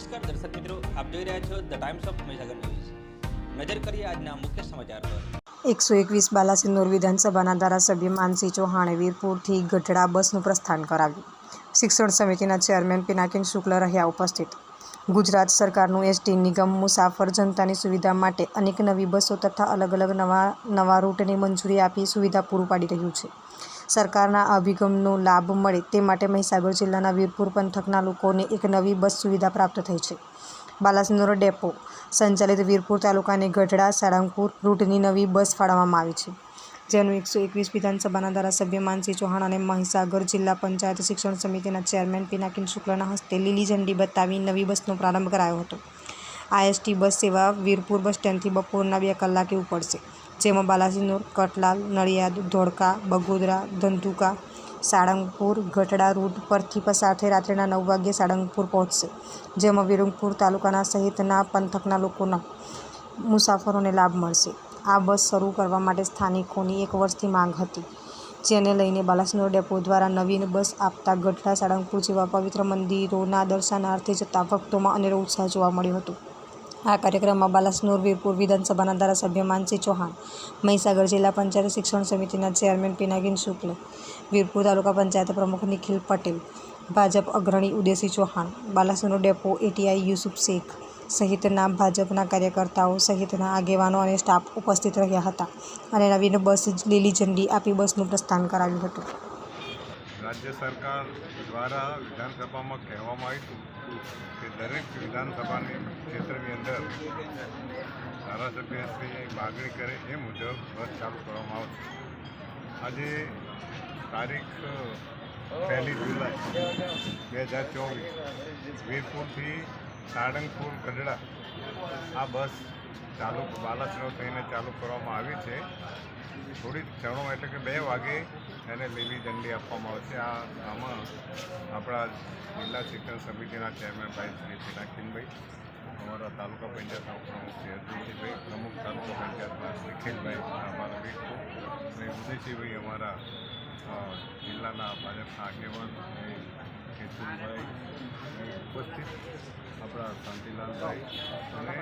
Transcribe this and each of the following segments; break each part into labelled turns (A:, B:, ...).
A: નમસ્કાર દર્શક મિત્રો, આપ જોઈ રહ્યા છો the times of Mahisagar news નજર કરીએ આજના મુખ્ય સમાચાર પર.
B: એકસો એકવીસ બાલાસિનોર વિધાનસભાના ધારાસભ્ય માનસી ચૌહાણે વીરપુરથી ગઢડા બસનું પ્રસ્થાન કરાવ્યું. શિક્ષણ સમિતિના ચેરમેન પિનાકિન શુક્લ રહ્યા ઉપસ્થિત. ગુજરાત સરકારનું એસટી નિગમ મુસાફર જનતાની સુવિધા માટે અનેક નવી બસો તથા અલગ અલગ નવા નવા રૂટની મંજૂરી આપી સુવિધા પૂરું પાડી રહ્યું છે. સરકારના અભિગમનો લાભ મળે તે માટે મહીસાગર જિલ્લાના વીરપુર પંથકના લોકોને એક નવી બસ સુવિધા પ્રાપ્ત થઈ છે. બાલાસિનોર ડેપો, સંચાલિત વીરપુર તાલુકાને ગઢડા, સાળંગપુર રૂટની નવી બસ ફાળવવામાં આવી છે. જેનું એકસો એકવીસ વિધાનસભાના ધારાસભ્ય માનસી ચૌહાણ અને મહીસાગર જિલ્લા પંચાયત શિક્ષણ સમિતિના ચેરમેન પિનાકિન શુક્લના હસ્તે લીલી ઝંડી બતાવી નવી બસનો પ્રારંભ કરાયો હતો. આઈએસટી બસ સેવા વીરપુર બસ સ્ટેન્ડથી બપોરના બે કલાકે ઉપડશે. જેમાં બાલાસિનોર કટલાલ, નડિયાદ, ધોળકા, બગોદરા, ધંધુકા, સાળંગપુર, ગઢડા રૂટ પરથી પસાર રાત્રિના નવ વાગ્યે સાળંગપુર પહોંચશે. જેમાં વિરંગપુર તાલુકાના સહિતના પંથકના લોકોના મુસાફરોને લાભ મળશે. આ બસ શરૂ કરવા માટે સ્થાનિકોની એક વર્ષથી માંગ હતી, જેને લઈને બાલાસિનોર ડેપો દ્વારા નવીન બસ આપતા ગઢડા, સાળંગપુર જેવા પવિત્ર મંદિરોના દર્શનાર્થે જતા ભક્તોમાં અનેરો ઉત્સાહ જોવા મળ્યો હતો. આ કાર્યક્રમમાં બાલાસનોર, વીરપુર વિધાનસભાના ધારાસભ્ય માનસી ચૌહાણ, મહીસાગર જિલ્લા પંચાયત શિક્ષણ સમિતિના ચેરમેન પિનાગીન શુક્લ, વીરપુર તાલુકા પંચાયત પ્રમુખ નિખિલ પટેલ, ભાજપ અગ્રણી ઉદેસી ચૌહાણ, બાલાસનોર ડેપો એટીઆઈ યુસુફ શેખ સહિતના ભાજપના કાર્યકર્તાઓ સહિતના આગેવાનો અને સ્ટાફ ઉપસ્થિત રહ્યા હતા અને નવીન બસ લીલી ઝંડી આપી બસનું પ્રસ્થાન કરાવ્યું હતું.
C: રાજ્ય સરકાર દ્વારા વિધાનસભામાં કહેવામાં આવ્યું કે દરેક વિધાનસભાની ક્ષેત્રની અંદર ધારાસભ્યશ્રીએ માગણી કરે એ મુજબ બસ ચાલુ કરવામાં આવશે. આજે તારીખ પહેલી જુલાઈ બે હજાર ચોવીસ, વીરપુરથી સાળંગપુર ગઢડા આ બસ ચાલુ, બાલાસિનોર થઈને ચાલુ કરવામાં આવી છે. થોડી ક્ષણો એટલે કે બે વાગે એને લીલી ઝંડી આપવામાં આવશે આ આમાં આપણા જિલ્લા શિક્ષણ સમિતિના ચેરમેન ભાઈ શ્રી પિનાકીનભાઈ અમારા તાલુકા પંચાયતના પ્રમુખ શ્રી અરવિંદજીભાઈ પ્રમુખ તાલુકા પંચાયતના નિખિલભાઈ, અમારા વીરપુર અને ઉદયસિંહભાઈ અમારા જિલ્લાના ભાજપના આગેવાન અને કેતુલભાઈ ઉપસ્થિત, આપણા શાંતિલાલભાઈ અને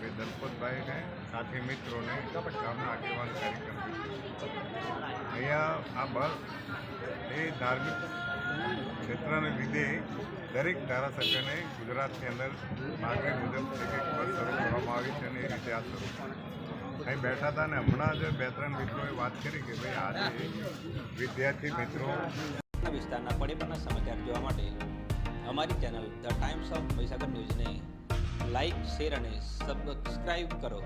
C: બે દલપતભાઈને, સાથી મિત્રોને ગામના આગેવાન કાર્યક્રમ અહીંયા આ બસ એ ધાર્મિક ક્ષેત્રને લીધે દરેક ધારાસભ્યને ગુજરાતની અંદર માગણી મુજબ એક એક બસ શરૂ કરવામાં આવી છે અને એ રીતે આ શરૂ અહીં બેઠા હતા ને હમણાં જ બે ત્રણ મિત્રોએ વાત કરી કે ભાઈ આજે વિદ્યાર્થી મિત્રો
A: વિસ્તારના પડે સમાચાર જોવા માટે અમારી channel the times of Mahisagar ન્યૂઝને લાઇક, શેર અને સબસ્ક્રાઇબ કરો.